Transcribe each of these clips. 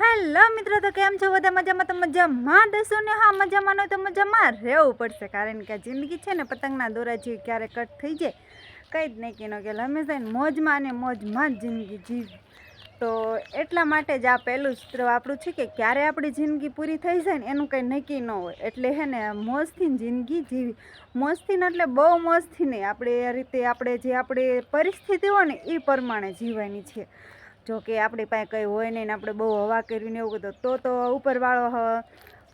Hello મિત્રો, તો કેમ છો? બધા મજામાં? તો મજામાં દસો ને? હા, મજામાં. તો મજામાં રહેવું પડશે, કારણ કે જિંદગી છે ને, પતંગના દોરા જેવી ક્યારે કટ થઈ જાય, કંઈ જ નહીં કીનો કે હંમેશા મોજમાં અને મોજમાં જ જિંદગી જીવ. તો એટલા માટે જ આ પહેલું સૂત્ર આપણું છે કે ક્યારે આપણી જિંદગી પૂરી થઈ જાય ને, એનું કંઈ નક્કી ન હોય. એટલે હે ને, મોજથી જિંદગી જીવી. મોજથી ને એટલે બહુ મોજથી નહીં. આપણે એ રીતે, આપણે જે આપણે પરિસ્થિતિ હોય ને, એ પ્રમાણે જીવવાની છે. જો કે આપણી પાસે કંઈ હોય નહીં ને આપણે બહુ હવા કરીને એવું બધું તો તો ઉપરવાળો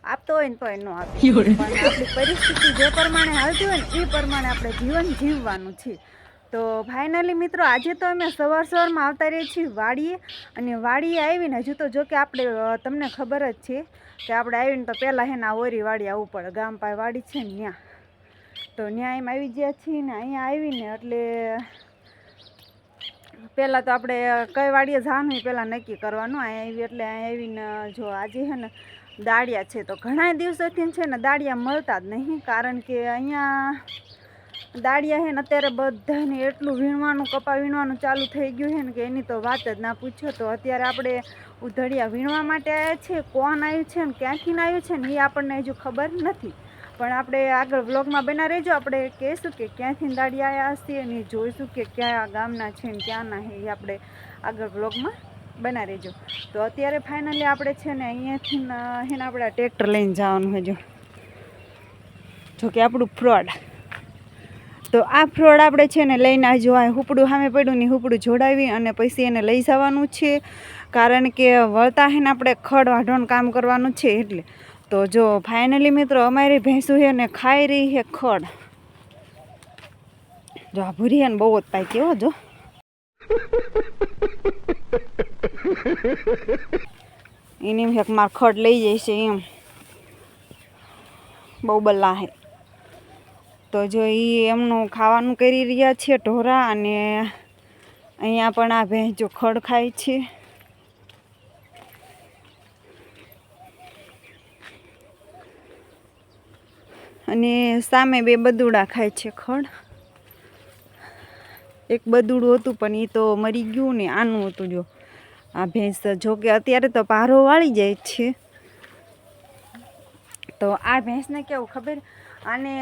આપતો હોય ને તો એનો આપે. પણ આપણી પરિસ્થિતિ જે પ્રમાણે હાલતી હોય ને એ પ્રમાણે આપણે જીવન જીવવાનું છે. તો ફાઇનલી મિત્રો આજે તો અમે સવાર સવારમાં આવતા રહીએ છીએ વાડીએ અને વાડીએ આવીને હજુ તો જો કે આપણે તમને ખબર જ છે કે આપણે આવીને તો પહેલાં હેને આ ઓરી વાડી આવવું પડે ગામ પાસે વાડી છે ને ત્યાં તો ત્યાં એમ આવી ગયા છીએ ને અહીંયા આવીને એટલે પહેલાં તો આપણે કઈ વાડીએ જવાનું એ પહેલાં નક્કી કરવાનું. અહીંયા આવી એટલે અહીંયા આવીને જો આજે છે ને દાળિયા છે. તો ઘણા દિવસોથી છે ને દાળિયા મળતા જ નહીં. કારણ કે અહીંયા દાળિયા છે ને અત્યારે બધાને એટલું વીણવાનું, કપા વીણવાનું ચાલુ થઈ ગયું છે ને કે એની તો વાત જ ના પૂછો. તો અત્યારે આપણે ઉધડિયા વીણવા માટે આવ્યા છે. કોણ આવ્યું છે ને ક્યાંથી આવ્યું છે ને એ આપણને હજુ ખબર નથી. પણ આપણે આગળ વ્લોગમાં બના રહેજો. આપણે કહીશું કે ક્યાંથી દાડી આવ્યા હશે અને જોઈશું કે કયા ગામના છે ને ક્યાંના છે એ આપણે આગળ વ્લોગમાં બના રહેજો. તો અત્યારે ફાઇનલી આપણે છે ને અહીંયાથી એને હેને આપણે ટ્રેક્ટર લઈને જવાનું હોય જો. કે આપણું ફ્રોડ. તો આ ફ્રોડ આપણે છે ને લઈને આજો આ હુપડું સામે પડ્યું ને હુપડું જોડાવી અને પછી એને લઈ જવાનું છે. કારણ કે વળતા હે ને આપણે ખડ વાઢવાનું કામ કરવાનું છે એટલે. તો જો ફાઇનલી મિત્રો, અમારી ભેંસું છે ને ખાઈ રહી છે ખડ. જો, આ ભૂરી ને બહુ જ પાઈ કેવો જો. એની એક માર ખડ લઈ જાય છે એમ. બહુ બલ્લા હે તો જો એ એમનું ખાવાનું કરી રહ્યા છે ઢોરા અને અહીંયા પણ આ ભેંસ જો ખડ ખાય છે. અને સામે બે બદુડા ખાય છે ખડ. એક બદુડું હતું પણ એ તો મરી ગયું ને આનું હતું જો. આ ભેંસ જો કે અત્યારે તો પારો વાળી જાય છે. તો આ ભેંસને કેવું ખબર? અને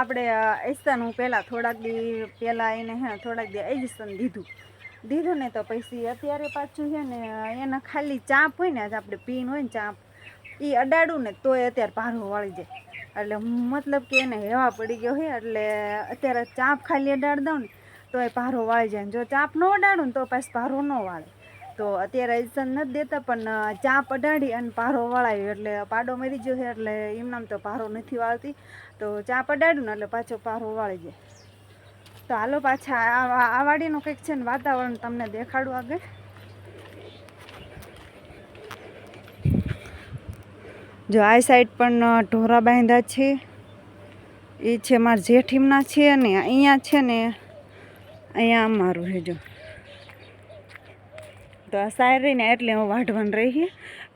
આપણે એસન હું પહેલાં થોડાક દી પહેલાં એને હે થોડાક દી એજસન દીધું. દીધું ને તો પછી અત્યારે પાછું છે ને એને ખાલી ચાંપ હોય ને આપણે પીન હોય ને ચાંપ એ અડાડું ને તોય અત્યારે પારો વાળી જાય. એટલે મતલબ કે એને હેવા પડી ગયો હોય એટલે અત્યારે ચાંપ ખાલી અડાડ દઉં ને તો એ પારો વાળી જાય. જો ચાંપ ન અડાડું ને, તો પાછું પારો ન વાળે. તો અત્યારે એજસન નથી દેતા, પણ ચાંપ અડાડી અને પારો વળાવ્યો એટલે પાડો મરી ગયો છે, એટલે એમનામ તો પારો નથી વાળતી. તો ચાંપ અડાડ્યું ને, એટલે પાછો પારો વાળી જાય. તો હાલો પાછા આ વાડીનું કંઈક છે ને વાતાવરણ તમને દેખાડું આગળ. જો આ સાઈડ પણ ઢોરા બાંધ્યા છે. એ છે મારા જેઠીમના છે અને અહીંયા છે ને અહીંયા અમારું છે જો. તો આ સાયર રહીને એટલે હું વાઢવાનું રહી.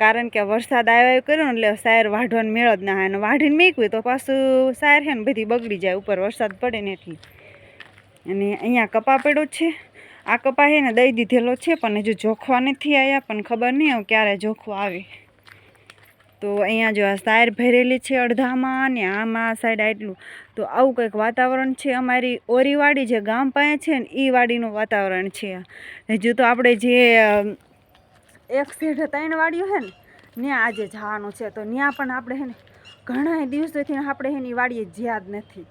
કારણ કે વરસાદ આવ્યો કર્યો ને એટલે સાયર વાઢવાનું મેળ જ ના અને વાઢીને મેકવી તો પાછું સાયર છે ને બધી બગડી જાય ઉપર વરસાદ પડે ને એટલે. અને અહીંયા કપા પડ્યો છે. આ કપા છે ને દઈ દીધેલો છે, પણ હજુ જોખવા નથી આવ્યા પણ ખબર નહીં ક્યારે જોખવા આવે. તો અહીંયા જો આ સાયર ભરેલી છે અડધામાં ને આમાં આ સાઈડ આટલું. તો આવું કંઈક વાતાવરણ છે અમારી ઓરીવાડી જે ગામ પાસે છે ને એ વાડીનું વાતાવરણ છે. હજુ તો આપણે જે એક સીઢ ત્રણ વાડીઓ છે ને, ત્યાં આજે જવાનું છે. તો ત્યાં પણ આપણે હેને ઘણા દિવસોથી આપણે એની વાડીએ જ્યાં જ નથી.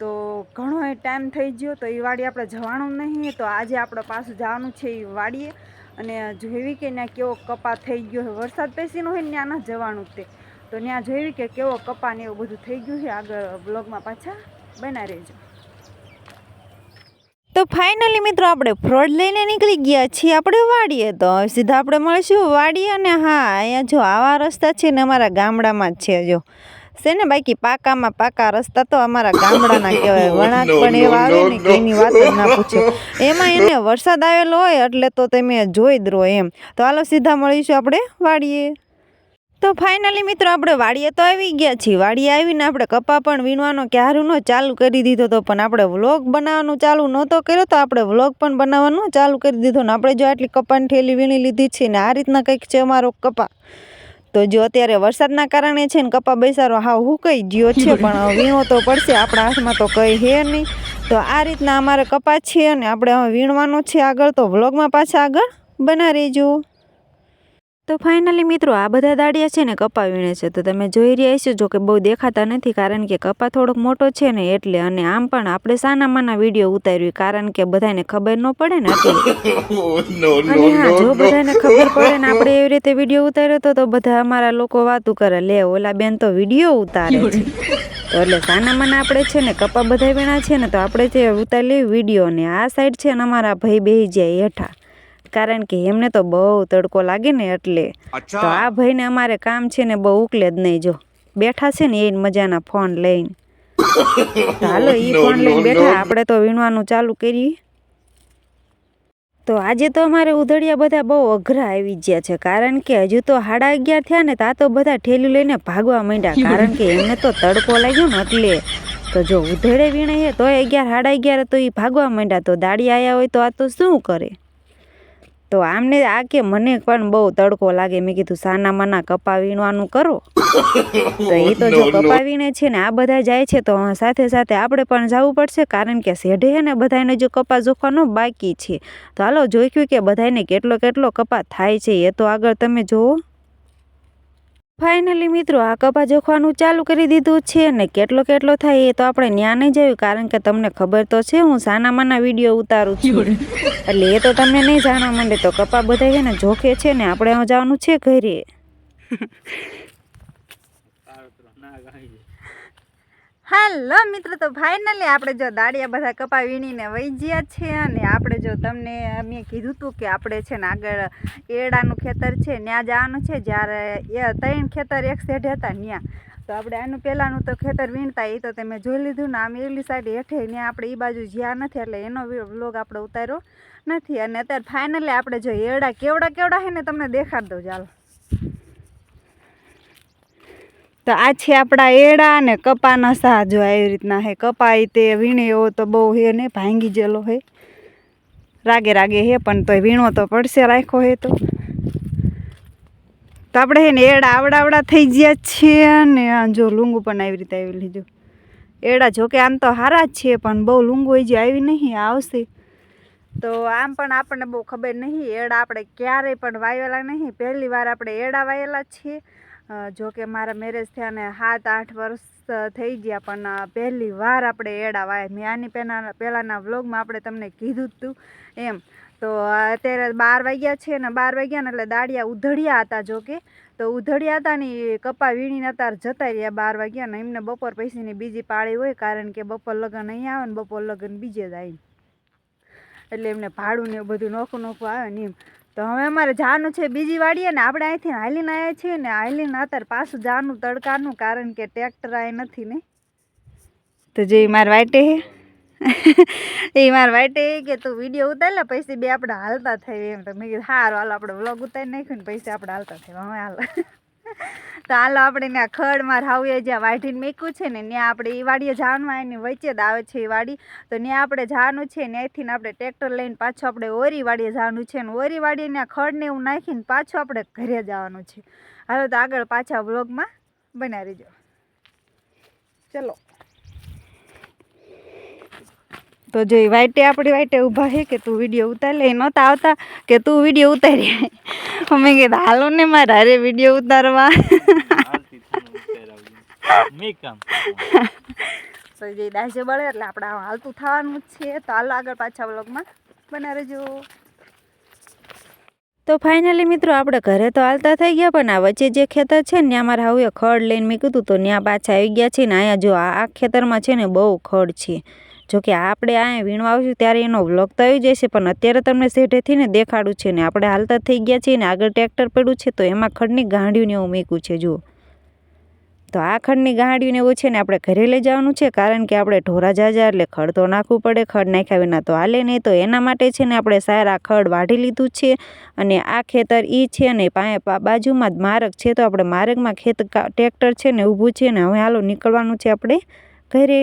તો ઘણો ટાઈમ થઈ ગયો તો એ વાડી આપણે જવાનું નહીં. તો આજે આપણે પાછું જવાનું છે એ વાડીએ. અને જોઈવી કે ત્યાં કેવો કપા થઈ ગયો છે. વરસાદ પેસીનો હોય ને ત્યાં ના જવાનું તે. તો ત્યાં જોઈવી કે કેવો કપા ને એવું બધું થઈ ગયું છે. આગળ બ્લોગમાં પાછા બના રહેજો. તો ફાઇનલી મિત્રો આપણે ફ્રોડ લઈને નીકળી ગયા છીએ. આપણે વાડીએ તો સીધા આપણે મળીશું. વાડીએ અને હા, અહીંયા જો આવા રસ્તા છે ને અમારા ગામડામાં જ છે જો. છે ને બાકી પાકામાં પાકા રસ્તા તો અમારા ગામડાના કહેવાય. વણાટ પણ એવા આવે ને કે એની વાત જ ના પૂછો. એમાં એને વરસાદ આવેલો હોય એટલે તો તમે જોઈ જ એમ. તો હાલો સીધા મળીશું આપણે વાડીએ. તો ફાઇનલી મિત્રો આપણે વાડીએ તો આવી ગયા છીએ. વાડીએ આવીને આપણે કપા પણ વીણવાનો ક્યારુંનો ચાલુ કરી દીધો તો પણ આપણે વ્લોગ બનાવવાનું ચાલુ નહોતો કર્યો તો આપણે વ્લોગ પણ બનાવવાનું ચાલુ કરી દીધો ને આપણે જો આટલી કપાની થેલી વીણી લીધી છે ને આ રીતના કંઈક છે અમારો કપા. તો જો અત્યારે વરસાદના કારણે છે ને કપા બેસારો હાવ હુકાઈ ગયો છે પણ વીણો તો પડશે આપણા હાથમાં તો કંઈ હે નહીં. તો આ રીતના અમારે કપા છે અને આપણે હવે વીણવાનો છે આગળ તો વ્લોગમાં પાછા આગળ. બના રહેજો. તો ફાઇનલી મિત્રો આ બધા દાડિયા છે ને કપા વીણે છે. તો તમે જોઈ રહ્યા છો જો કે બહુ દેખાતા નથી કારણ કે કપા થોડોક મોટો છે ને એટલે અને આમ પણ આપણે સાના માના વીડિયો ઉતાર્યું કારણ કે બધાને ખબર ન પડે ને Oh, અને હા જો બધાને ખબર પડે ને આપણે એવી રીતે વીડિયો ઉતાર્યો હતો તો બધા અમારા લોકો વાતું કરે લે ઓલા બેન તો વીડિયો ઉતારે છે. તો એટલે સાના માના આપણે છે ને કપા બધા વીણા છે ને તો આપણે તે ઉતારી લઈએ વીડિયો ને આ સાઈડ છે ને અમારા ભાઈ બેહી જાય હેઠા. કારણ કે એમને તો બહુ તડકો લાગે ને એટલે. તો આ ભાઈને અમારે કામ છે ને બહુ ઉકલે જ નહીં જો. બેઠા છે ને એ મજાના ફોન લઈને. હાલો એ ફોન લઈને બેઠા. આપણે તો વીણવાનું ચાલુ કરીએ. તો આજે તો અમારે ઉધડિયા બધા બહુ અઘરા આવી ગયા છે. કારણ કે હજુ તો સાડા અગિયાર થયા ને તા તો બધા ઠેલી લઈને ભાગવા માંડ્યા. કારણ કે એમને તો તડકો લાગ્યો ને એટલે. તો જો ઉધડે વીણે તોય અગિયાર સાડા અગિયાર તો એ ભાગવા માંડ્યા. તો દાડી આવ્યા હોય તો આ તો શું કરે? તો આમને આ કે મને પણ બહુ તડકો લાગે. મેં કીધું સાના માના કપા વીણવાનું કરો. તો એ તો જો. કપા વીણે છે ને આ બધા જાય છે તો સાથે સાથે આપણે પણ જવું પડશે કારણ કે શેઢે હે ને બધાને જો કપા જોખવાનો બાકી છે. તો હાલો જોખ્યું કે બધાને કેટલો કેટલો કપા થાય છે એ તો આગળ તમે જુઓ ફાઇનલી મિત્રો આ કપા જોખવાનું ચાલુ કરી દીધું છે ને કેટલો કેટલો થાય એ તો આપણે ન્યા નહીં જોયું કારણ કે તમને ખબર તો છે હું સાનામાના વીડિયો ઉતારું છું. એટલે એ તો તમને નહીં જાણવા માંડે તો કપા બધા છે ને જોખે છે ને આપણે જવાનું છે ઘરે. હાલો મિત્રો, તો ફાઇનલી આપણે જો દાડિયા બધા કપા વીણીને વહી ગયા છે અને આપણે જો તમને મેં કીધું હતું કે આપણે છે ને આગળ એડાનું ખેતર છે ત્યાં જવાનું છે. જ્યારે એ ત્રણ ખેતર એક સેઢ હતા ત્યાં તો આપણે આનું પહેલાંનું તો ખેતર વીણતા, એ તો તમે જોઈ લીધું ને આમ એલી સાઈડ હેઠે ત્યાં આપણે એ બાજુ જ્યાં નથી, એટલે એનો વ્લોગ આપણે ઉતાર્યો નથી. અને અત્યારે ફાઇનલી આપણે જો એડા કેવડા કેવડા છે ને તમને દેખાડ દઉં, ચાલો. તો આ છે આપણા એડા ને કપાના સા જો આવી રીતના હે. કપાય તે વીણે એવો તો બહુ હે ને ભાંગી ગયેલો હે. રાગે રાગે હે, પણ તોય વીણો તો પડશે રાખ્યો હે તો. તો આપણે હે ને એડા આવડા આવડા થઈ ગયા છીએ ને આ જો લુંગુ પણ આવી રીતે આવી લીધું. એડા જોકે આમ તો હારા જ છે, પણ બહુ લુંગુ હજી આવી નહીં, આવશે. તો આમ પણ આપણને બહુ ખબર નહીં, એડા આપણે ક્યારેય પણ વાવેલા નહીં. પહેલી વાર આપણે એડા વાવેલા છીએ. જો કે મારા મેરેજ થયા ને સાત, આઠ વર્ષ થઈ ગયા, પણ પહેલી વાર આપણે એડા વાય. મેં આની પહેલાં, પહેલાંના વ્લોગમાં આપણે તમને કીધું હતું એમ. તો અત્યારે બાર વાગ્યા છે ને, બાર વાગ્યા ને એટલે દાડિયા ઉધડિયા હતા જોકે તો ઉધડિયા હતા ને કપા વીણીને અત્યારે જતા રહ્યા બાર વાગ્યા ને. એમને બપોર પૈસીની બીજી પાળી હોય, કારણ કે બપોર લગ્ન અહીં આવે ને, બપોર લગ્ન બીજે જ આવી એટલે એમને ભાડું ને બધું નોખું નોખું આવે ને એમ. તો હવે અમારે જાનું છે બીજી વાડીએ ને આપણે અહીંથી હાલીને આવ્યા છીએ ને હાલીને અત્યારે પાછું જાનું તડકાનું કારણ કે ટ્રેક્ટર આ નથી ને. તો જે મારે વાટે એ મારે વાટે કે તું વીડિયો ઉતાર લે પછી બે આપણે હાલતા થઈ એમ. તો મેં કીધું સારું હાલ, આપણે વ્લોગ ઉતારી નાખ્યું ને પછી આપણે હાલતા થઈ હવે હાલ. તો હાલો આપણે ત્યાં ખડમાં રાવીએ જ્યાં વાઢીને મેક્યું છે ને ત્યાં આપણે એ વાડીએ જવાનું એની વચ્ચે જ આવે છે એ વાડી. તો ત્યાં આપણે જવાનું છે ત્યાંથી આપણે ટ્રેક્ટર લઈને પાછું આપણે ઓરી વાડીએ જવાનું છે ને, ઓરી વાડીએ ત્યાં ખડને એવું નાખીને પાછું આપણે ઘરે જવાનું છે. હાલો તો આગળ પાછા વ્લોગમાં બનાવી દેજો. ચલો. તો જો એ વાઈટે આપણી વાઈટે ઊભા છે કે તું વીડિયો ઉતારી લે નહોતા આવતા કે તું વીડિયો ઉતારી અમે કીધું હાલો ને મારે અરે વીડિયો ઉતારવા. તો જે દાજે બળે એટલે આપણે હાલતું થવાનું જ છે. તો હાલો આગળ પાછા બ્લોગમાં બના રહેજો. તો ફાઇનલી મિત્રો આપણે ઘરે તો હાલતા થઈ ગયા પણ આ વચ્ચે જે ખેતર છે ને ત્યાં મારા હવે ખડ લઈને મેં કીધું તો ત્યાં પાછા આવી ગયા છે ને અહીંયા જો આ આ ખેતરમાં છે ને બહુ ખડ છે. જો કે આપણે આ વીણવા આવશું ત્યારે એનો વ્લોગ તો આવી જશે, પણ અત્યારે તમને શેઢેથી ને દેખાડું છે ને, આપણે હાલતા થઈ ગયા છીએ ને, આગળ ટ્રેક્ટર પડ્યું છે, તો એમાં ખડની ગાંડિયું એવું મૂક્યું છે, જુઓ. તો આ ખડની ગાંડીને એવું છે ને, આપણે ઘરે લઈ જવાનું છે, કારણ કે આપણે ઢોરા જાજા, એટલે ખડ તો નાખવું પડે, ખડ નાખ્યા વિના તો હાલે નહીં, તો એના માટે છે ને, આપણે સારા ખડ વાઢી લીધું છે, અને આ ખેતર ઈ છે ને બાજુમાં જ માર્ગ છે, તો આપણે માર્ગમાં ખેત ટ્રેક્ટર છે ને, ઊભું છે ને, હવે હાલો નીકળવાનું છે આપણે ઘરે.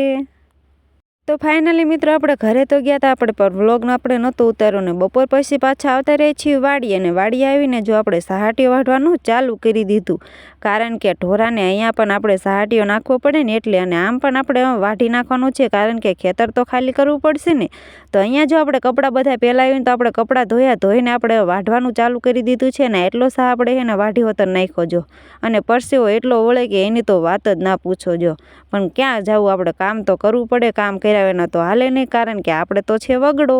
તો ફાઇનલી મિત્રો આપણે ઘરે તો ગયા હતા આપણે પર વ્લોગનો આપણે નહોતો ઉતાર્યો ને બપોર પછી પાછા આવતા રહીએ છીએ વાડીએ અને વાડી આવીને જો આપણે સહાટીઓ વાઢવાનું ચાલુ કરી દીધું. કારણ કે ઢોરાને અહીંયા પણ આપણે સહાટીઓ નાખવો પડે ને એટલે અને આમ પણ આપણે વાઢી નાખવાનું છે, કારણ કે ખેતર તો ખાલી કરવું પડશે ને. તો અહીંયા જો આપણે કપડાં બધા પહેલાં આવીને તો આપણે કપડાં ધોયા ધોઈને આપણે વાઢવાનું ચાલુ કરી દીધું છે ને, એટલો સા આપણે એને વાઢી હોતર નાખ્યો જો. અને પરસેવો એટલો વળે કે એની તો વાત જ ના પૂછો જો. પણ ક્યાં જવું આપણે, કામ તો કરવું પડે, કામ કર્યા વિના તો હાલે નહીં, કારણ કે આપણે તો છે વગડો.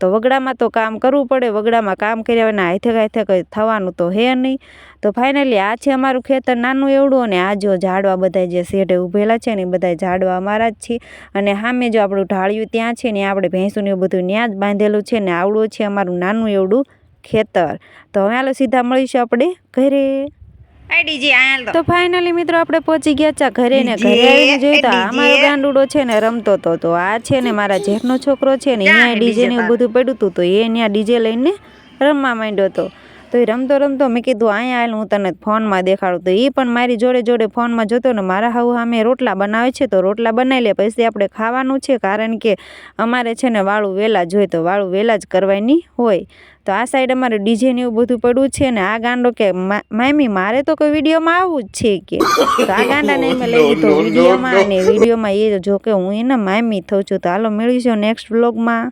તો વગડામાં તો કામ કરવું પડે, વગડામાં કામ કર્યા વિના હાથે હાથે કંઈ થવાનું તો હે નહીં. તો ફાઇનલી આ છે અમારું ખેતર, નાનું એવડું અને આ જો ઝાડવા બધા જે શેઢે ઊભેલા છે ને એ બધા ઝાડવા અમારા જ છે. અને સામે જો આપણું ઢાળિયું ત્યાં છે ને આપણે ભેંસું ને બધું ત્યાં જ બાંધેલું છે ને આવડું છે અમારું નાનું એવડું ખેતર. તો હવે હાલો સીધા મળીશું આપણે ઘરે. તો. ફાઇનલી મિત્રો આપણે પહોંચી ગયા છે ઘરે ને ઘરે આવીને જોયું તો ગાંડુડો છે ને રમતો તો તો આ છે ને મારા જેઠનો છોકરો છે ને અહીંયા ડીજે ને એવું બધું પડ્યું હતું તો એ ત્યાં ડીજે લઈને રમવા માંડ્યો હતો તો એ રમતો રમતો મેં કીધું અહીંયા આવેલું હું તને ફોનમાં દેખાડું. તો એ પણ મારી જોડે જોડે ફોનમાં જોતો ને મારા હાવ સામે રોટલા બનાવે છે તો રોટલા બનાવી લે. પછી આપણે ખાવાનું છે કારણ કે અમારે છે ને વાળું વહેલા જ હોય તો વાળું વહેલા જ કરવાની હોય. તો આ સાઈડ અમારે ડીજે ને એવું બધું પડ્યું છે ને આ ગાંડો કે "મા- મામી મારે તો કોઈ વિડીયોમાં આવવું જ છે કે. તો આ ગાંડાને મેં લઈ લીધો વિડીયોમાં અને વિડીયોમાં એ જો કે હું એના મામી થઉં છું તો હાલો મેળવીશું નેક્સ્ટ વ્લોગમાં